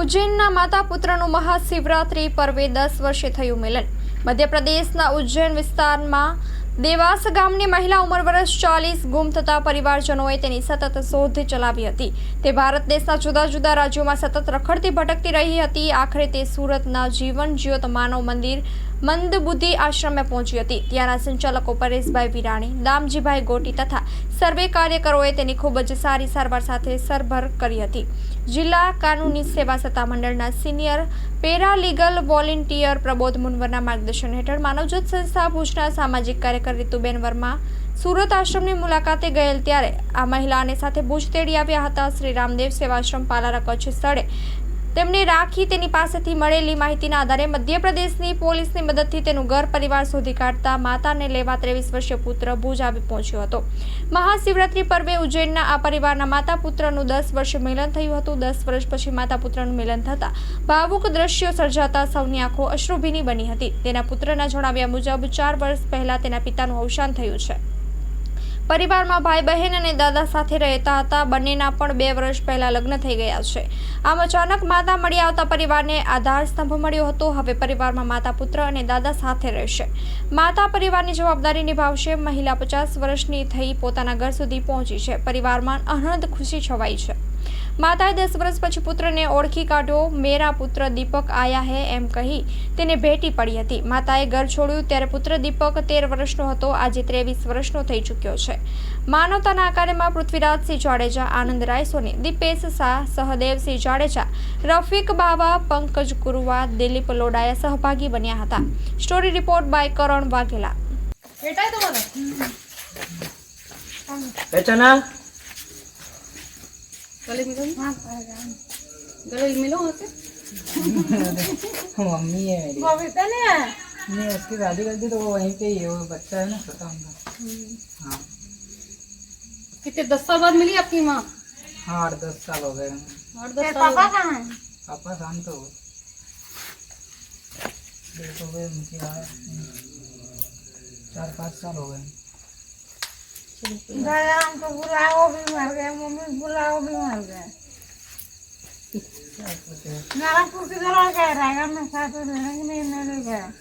ઉજ્જૈનના માતા પુત્રનું મહાશિવરાત્રિ પર્વે દસ વર્ષે થયું મિલન. મધ્યપ્રદેશના ઉજ્જૈન વિસ્તારમાં દેવાસ ગામની મહિલા ઉંમર વર્ષ ચાલીસ, ગુમ થતા પરિવારજનોએ તેની સતત શોધ ચલાવી હતી. તે ભારત દેશના જુદા જુદા રાજ્યોમાં સતત રખડતી ભટકતી રહી હતી. આખરે તે સુરતના જીવન જ્યોત માનવ મંદિર, મંદબુદ્ધિ આશ્રમે પહોંચી હતી. ત્યાંના સંચાલકો પરેશભાઈ વિરાણી, દામજીભાઈ ગોટી તથા સર્વે કાર્યકરોએ તેની ખૂબ જ સારી સારવાર સાથે સરભર કરી હતી. જિલ્લા કાનૂની સેવા સત્તામંડળના સિનિયર પેરાલીગલ વોલેન્ટિયર પ્રબોધ મુનવરના માર્ગદર્શન હેઠળ માનવજ્યોત સંસ્થા ભુજના સામાજિક કાર્યકર રીતુબેન વર્મા સુરત આશ્રમની મુલાકાતે ગયેલ ત્યારે આ મહિલાને સાથે ભુજ તેડી આવ્યા હતા. શ્રી રામદેવ સેવાશ્રમ પાલારા કચ્છ સ્થળે તેમને રાખી તેની પાસેથી મળેલી માહિતીના આધારે મધ્યપ્રદેશની પોલીસની મદદથી તેનું ઘર પરિવાર શોધી કાઢતા માતાને લેવા ત્રેવીસ વર્ષીય પુત્ર ભુજ આવી પહોંચ્યો હતો. મહાશિવરાત્રી પર્વે ઉજ્જૈનના આ પરિવારના માતા પુત્રનું દસ વર્ષે મિલન થયું હતું. દસ વર્ષ પછી માતા પુત્રનું મિલન થતાં ભાવુક દ્રશ્યો સર્જાતા સૌની આંખો અશ્રુભીની બની હતી. તેના પુત્રના જણાવ્યા મુજબ ચાર વર્ષ પહેલા તેના પિતાનું અવસાન થયું છે. પરિવારમાં ભાઈ બહેન અને દાદા સાથે રહેતા હતા. બંનેના પણ બે વર્ષ પહેલા લગ્ન થઈ ગયા છે. આમ અચાનક માતા મળી આવતા પરિવારને આધાર સ્તંભ મળ્યો હતો. હવે પરિવારમાં માતા પુત્ર અને દાદા સાથે રહેશે. માતા પરિવારની જવાબદારી નિભાવશે. મહિલા પચાસ વર્ષની થઈ પોતાના ઘર સુધી પહોંચી છે. પરિવારમાં અનંત ખુશી છવાઈ છે. માતાએ દસ વર્ષ પછી પુત્રને ઓળખી કાઢ્યો. મેરા પુત્ર દીપક આયા હે એમ કહી તેને ભેટી પડી હતી. માતાએ ઘર છોડ્યું ત્યારે પુત્ર દીપક તેર વર્ષનો હતો. આજે ત્રેવીસ વર્ષનો થઈ ચૂક્યો છે. માનવતાના આકારમાં પૃથ્વીરાજસિંહ જાડેજા આનંદ રાય સોની દીપેશ શાહ સહદેવસિંહ જાડેજા રફીક બાવા પંકજ ગુરુવા દિલીપ લોડાયા સહભાગી બન્યા હતા. Story report by Karan Vaghela. બેટા है तुम्हारा पहचाना गले गले मिलो वहाँ से मम्मी है मेरी बबीता ने नहीं उसकी शादी कर दी तो वो वहीं पे ही है वो बच्चा है ना छोटा उनका हाँ कितने दस साल बाद मिली आपकी माँ हाँ आठ दस साल हो गए आठ दस साल पापा कहाँ है पापा शांत हो हो गए उनकी आए चार पाँच साल हो गए दादा हमको बुलाओ भी मर गए मम्मी बुलाओ भी मर गए क्या सोचे नारायणपुर की तरह कह रहा है मैं साथ में रहने नहीं नहीं गया